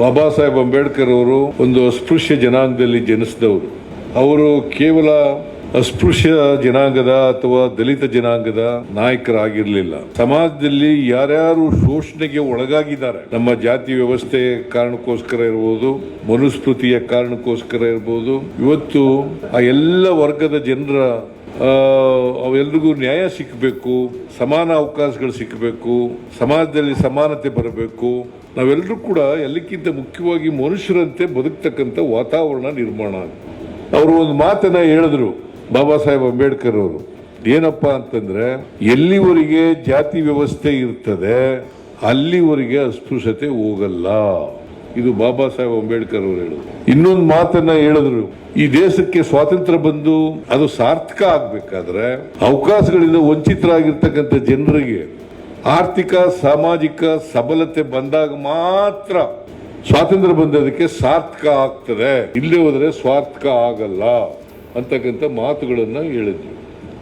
ಬಾಬಾ ಸಾಹೇಬ್ ಅಂಬೇಡ್ಕರ್ ಅವರು ಒಂದು ಅಸ್ಪೃಶ್ಯ ಜನಾಂಗದಲ್ಲಿ ಜನಿಸಿದವರು. ಅವರು ಕೇವಲ ಅಸ್ಪೃಶ್ಯ ಜನಾಂಗದ ಅಥವಾ ದಲಿತ ಜನಾಂಗದ ನಾಯಕರಾಗಿರ್ಲಿಲ್ಲ. ಸಮಾಜದಲ್ಲಿ ಯಾರ್ಯಾರು ಶೋಷಣೆಗೆ ಒಳಗಾಗಿದ್ದಾರೆ, ನಮ್ಮ ಜಾತಿ ವ್ಯವಸ್ಥೆ ಕಾರಣಕ್ಕೋಸ್ಕರ ಇರಬಹುದು ಮನುಸ್ಮೃತಿಯ ಕಾರಣಕ್ಕೋಸ್ಕರ ಇರಬಹುದು ಇವತ್ತು ಆ ಎಲ್ಲ ವರ್ಗದ ಜನರ ಅವೆಲ್ರಿಗೂ ನ್ಯಾಯ ಸಿಕ್ಕಬೇಕು ಸಮಾನ ಅವಕಾಶಗಳು ಸಿಕ್ಕಬೇಕು ಸಮಾಜದಲ್ಲಿ ಸಮಾನತೆ ಬರಬೇಕು. ನಾವೆಲ್ಲರೂ ಕೂಡ ಎಲ್ಲಕ್ಕಿಂತ ಮುಖ್ಯವಾಗಿ ಮನುಷ್ಯರಂತೆ ಬದುಕ್ತಕ್ಕಂಥ ವಾತಾವರಣ ನಿರ್ಮಾಣ ಅವರು ಒಂದು ಮಾತನ್ನ ಹೇಳಿದ್ರು ಬಾಬಾ ಸಾಹೇಬ್ ಅಂಬೇಡ್ಕರ್ ಅವರು. ಏನಪ್ಪ ಅಂತಂದ್ರೆ, ಎಲ್ಲಿವರೆಗೆ ಜಾತಿ ವ್ಯವಸ್ಥೆ ಇರ್ತದೆ, ಅಲ್ಲಿವರೆಗೆ ಅಸ್ಪೃಶ್ಯತೆ ಹೋಗಲ್ಲ. ಇದು ಬಾಬಾ ಸಾಹೇಬ್ ಅಂಬೇಡ್ಕರ್ ಅವರು ಹೇಳಿದ್ರು ಇನ್ನೊಂದು ಮಾತನ್ನ ಹೇಳಿದ್ರು, ಈ ದೇಶಕ್ಕೆ ಸ್ವಾತಂತ್ರ್ಯ ಬಂದು ಅದು ಸಾರ್ಥಕ ಆಗ್ಬೇಕಾದ್ರೆ ಅವಕಾಶಗಳಿಂದ ವಂಚಿತರಾಗಿರ್ತಕ್ಕಂಥ ಜನರಿಗೆ ಆರ್ಥಿಕ, ಸಾಮಾಜಿಕ ಸಬಲತೆ ಬಂದಾಗ ಮಾತ್ರ ಸ್ವಾತಂತ್ರ್ಯ ಬಂದದಕ್ಕೆ ಸಾರ್ಥಕ ಆಗ್ತದೆ. ಇಲ್ಲೇ ಹೋದ್ರೆ ಸ್ವಾರ್ಥಕ ಆಗಲ್ಲ ಅಂತಕ್ಕಂಥ ಮಾತುಗಳನ್ನು ಹೇಳಿದ್ರು.